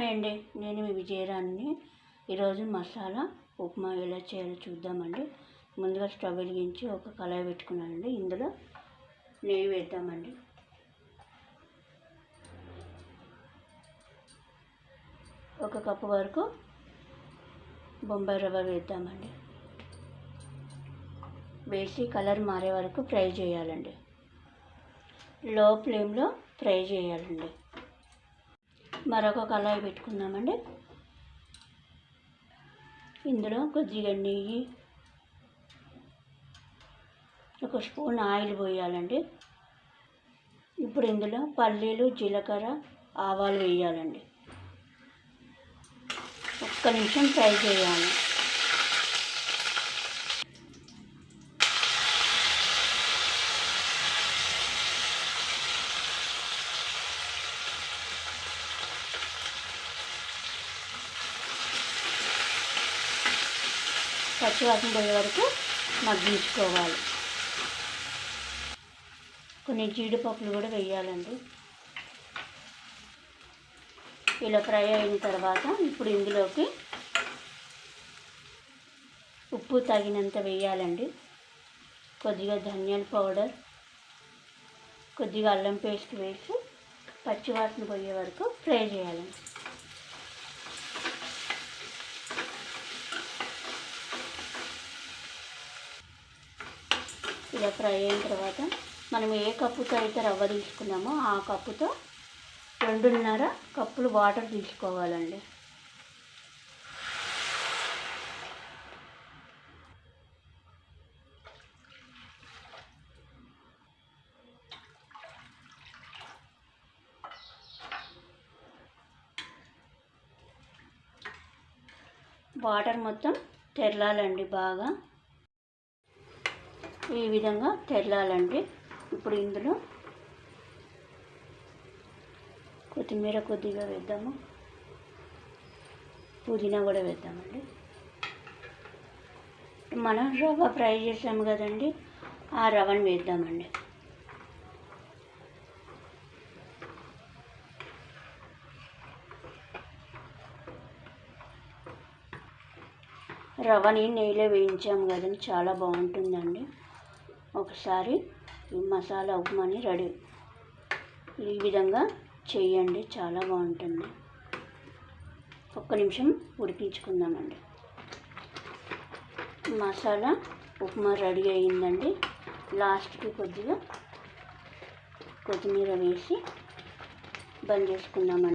Hi అండి నేను మీ విజయరాణిని. ఈరోజు మసాలా ఉప్మా ఎలా చేయాలో చూద్దామండి. ముందుగా స్టవ్ వెలిగించి ఒక కళాయి పెట్టుకున్నానండి. ఇందులో నెయ్యి వేద్దామండి. ఒక కప్పు వరకు బొంబాయి రవ్వ వేద్దామండి. వేసి కలర్ మారే వరకు ఫ్రై చేయాలండి. లో ఫ్లేమ్లో ఫ్రై చేయాలండి. మరొక కళాయి పెట్టుకుందామండి. ఇందులో కొద్దిగా నెయ్యి ఒక స్పూన్ ఆయిల్ పోయాలండి. ఇప్పుడు ఇందులో పల్లీలు జీలకర్ర ఆవాలు వేయాలండి. ఒక్క నిమిషం ఫ్రై చేయాలి. పచ్చివాసన పోయే వరకు మగ్గించుకోవాలి. కొన్ని జీడిపప్పులు కూడా వేయాలండి. ఇలా ఫ్రై అయిన తర్వాత ఇప్పుడు ఇందులోకి ఉప్పు తగినంత వేయాలండి. కొద్దిగా ధనియాల పౌడర్ కొద్దిగా అల్లం పేస్ట్ వేసి పచ్చివాసన పోయే వరకు ఫ్రై చేయాలండి. ఇలా ఫ్రై అయిన తర్వాత మనం ఏ కప్పుతో అయితే రవ్వ తీసుకున్నామో ఆ కప్పుతో రెండున్నర కప్పులు వాటర్ తీసుకోవాలండి. వాటర్ మొత్తం తెరలాలండి బాగా. ఈ విధంగా తెల్లాలండి ఇప్పుడు ఇందులో కొత్తిమీర కొద్దిగా వేద్దాము. పుదీనా కూడా వేద్దామండి. మనం రవ్వ ఫ్రై చేసాము కదండి ఆ రవ్వను వేద్దామండి. రవ్వని నెయ్యిలో వేయించాము కదండి చాలా బాగుంటుందండి. ఒకసారి ఈ మసాలా ఉప్మాని రెడీ. ఈ విధంగా చేయండి చాలా బాగుంటుంది. ఒక్క నిమిషం ఉడికించుకుందామండి. మసాలా ఉప్మా రెడీ అయ్యిందండి. లాస్ట్కి కొద్దిగా కొత్తిమీర వేసి బంద్ చేసుకుందామండి.